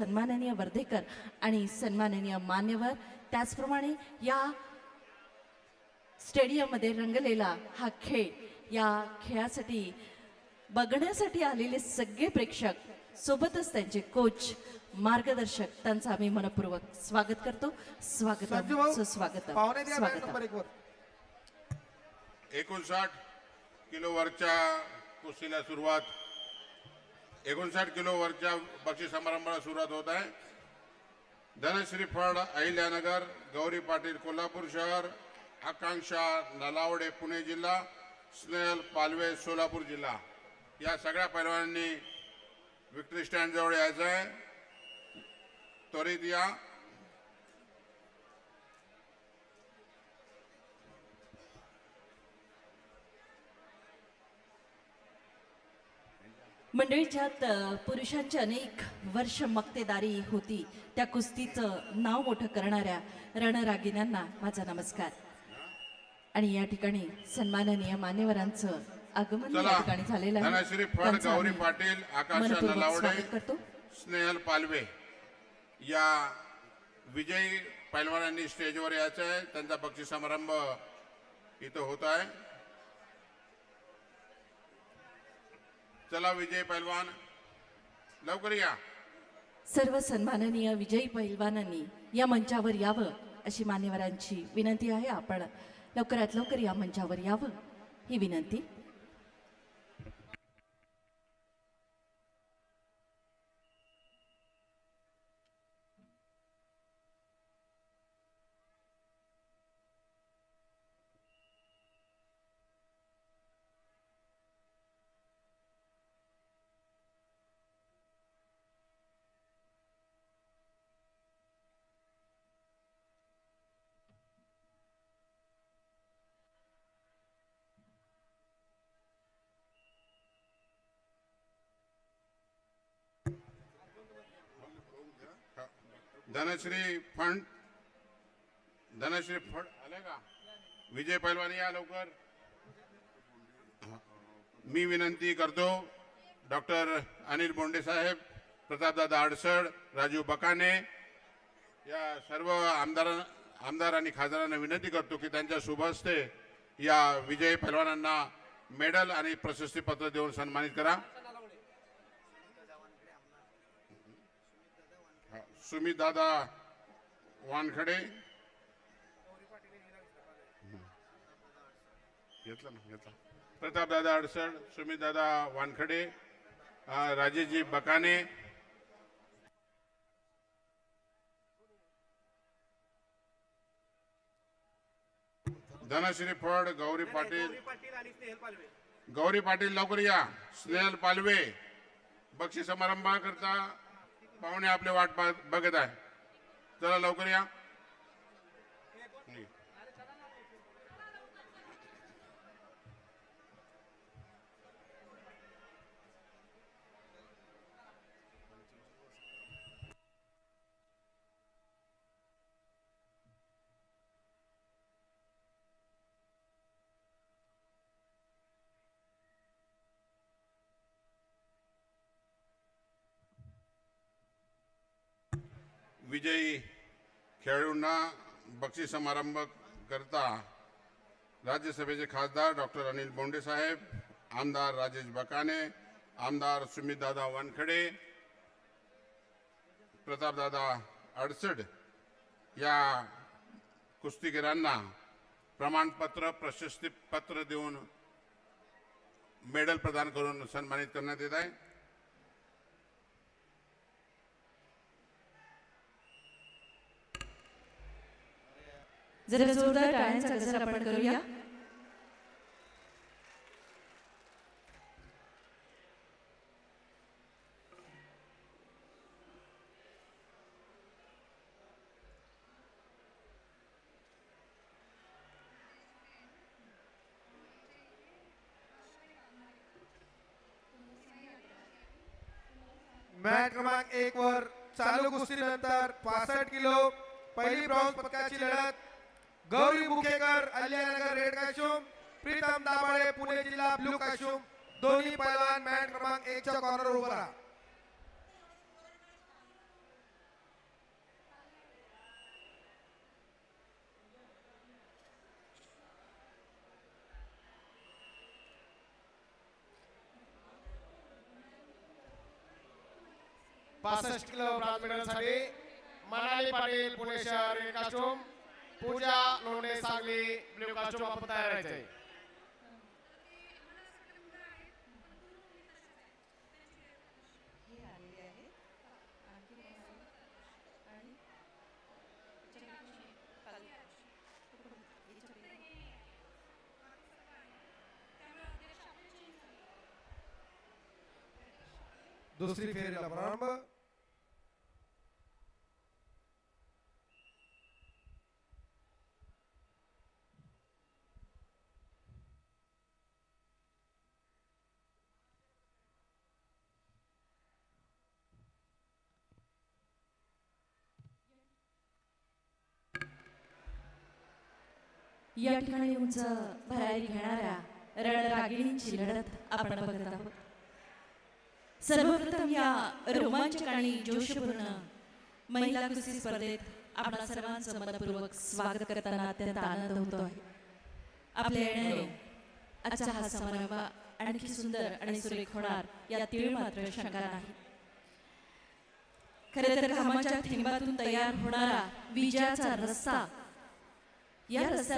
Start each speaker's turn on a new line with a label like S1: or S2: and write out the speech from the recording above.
S1: सन्माननीय वर्धेकर आणि सन्माननीय मान्यवर त्याचप्रमाणे या स्टेडियममध्ये रंगलेला हा खेळ या खेळासाठी बघण्यासाठी आलेले सगळे प्रेक्षक सोबतच त्यांचे कोच मार्गदर्शक त्यांचं आम्ही मनपूर्वक स्वागत करतो.
S2: नंबर एक वर.
S3: एकोणसाठ किलो वरच्या कुस्तीला सुरुवात. एकोणसाठ किलो वरच्या बक्षीस समारंभाला सुरुवात होत आहे. धनश्री फड अहिल्यानगर गौरी पाटील कोल्हापूर शहर आकांक्षा नलावडे पुणे जिल्हा स्नेहल पालवे सोलापूर जिल्हा. या सगळ्या पैलवानांनी विक्टरी स्टँडजवळ यायचं आहे त्वरित या.
S1: मंडळी ज्यात अ, पुरुषांची अनेक वर्ष मक्तेदारी होती. त्या कुस्तीचं नाव मोठं करणाऱ्या रणरागिण्यांना माझा नमस्कार. आणि या ठिकाणी सन्माननीय मान्यवरांचं आगमन या ठिकाणी झालेलं आहे.
S3: गौरी पाटील
S1: स्वागत करतो.
S3: स्नेहल पालवे. या विजयी पैलवानांनी स्टेजवर यायचं आहे त्यांचा बक्षीस समारंभ इथं होत आहे. चला विजय पैलवान. लवकर या.
S1: सर्व सन्माननीय विजयी पैलवानांनी या मंचावर यावं अशी मान्यवरांची विनंती आहे. आपण लवकरात लवकर या मंचावर यावं ही विनंती.
S3: धनश्री फंड धनश्री फंड आले का? विजय पैलवान या लवकर. मी विनंती करतो डॉक्टर अनिल बोंडे साहेब प्रतापदादा अडसड राजू बकाने या सर्व आमदार आमदार आणि खासदारांना विनंती करतो की त्यांच्या शुभ हस्ते या विजय पैलवानांना मेडल आणि प्रशस्तीपत्र देऊन सन्मानित करा. सुमित दादा वानखडे. घेतला ना घेतला. प्रताप दादा अडसड सुमित दादा वानखडे अं, राजेशजी बकाने. धनश्री फड गौरी पाटील. गौरी पाटील लवकर या. स्नेहल पालवे. बक्षीस समारंभाकरता पाहुणे आपले वाट बघत आहे. चला लवकर या. विजयी खेळाडूंना बक्षीस समारंभ करता राज्यसभेचे खासदार डॉक्टर अनिल बोंडे साहेब आमदार राजेश बकाने आमदार सुमितदादा वानखडे प्रतापदादा अडसड या कुस्तीगिरांना प्रमाणपत्र प्रशस्तीपत्र देऊन मेडल प्रदान करून सन्मानित करण्यात येत आहे.
S1: जरा जोरदार टाळ्यांचा गजर आपण करूया.
S2: मॅच क्रमांक एक वर चालू कुस्तीनंतर पासष्ट किलो पहिली ब्रॉन्झ पदकाची लढत. गौरी बुकेकर अहिल्यानगर रेड काशुम प्रीतम दाभाळे पुणे जिल्हा ब्लू काशुम. दोन्ही पैलवान मॅन क्रमांक एकच्या कॉर्नर उभा राहा.
S4: पासष्ट किलो ब्रॉज मेडलसाठी मनाली पाटील पुणे शहर costume Pooja Londhe Sangli blue costume आपण तयार राहायचंय दुसरी फेरीला प्रारंभ
S1: या ठिकाणी उंच भरारी घेणाऱ्या रणरागिणींची लढत आपण बघत आहोत. सर्वप्रथम या रोमांचक आणि जोशपूर्ण महिला कुस्ती स्पर्धेत आपणा सर्वांचं मनपूर्वक स्वागत करताना अत्यंत आनंद होतो आहे. आपल्या येण्याने आजचा हा समारंभ आणखी सुंदर आणि सुरेख होणार या तीळ मात्र शंका नाही. खरे तर घामाच्या थेंबातून तयार होणारा विजयाचा रस्ता या रस्त्याला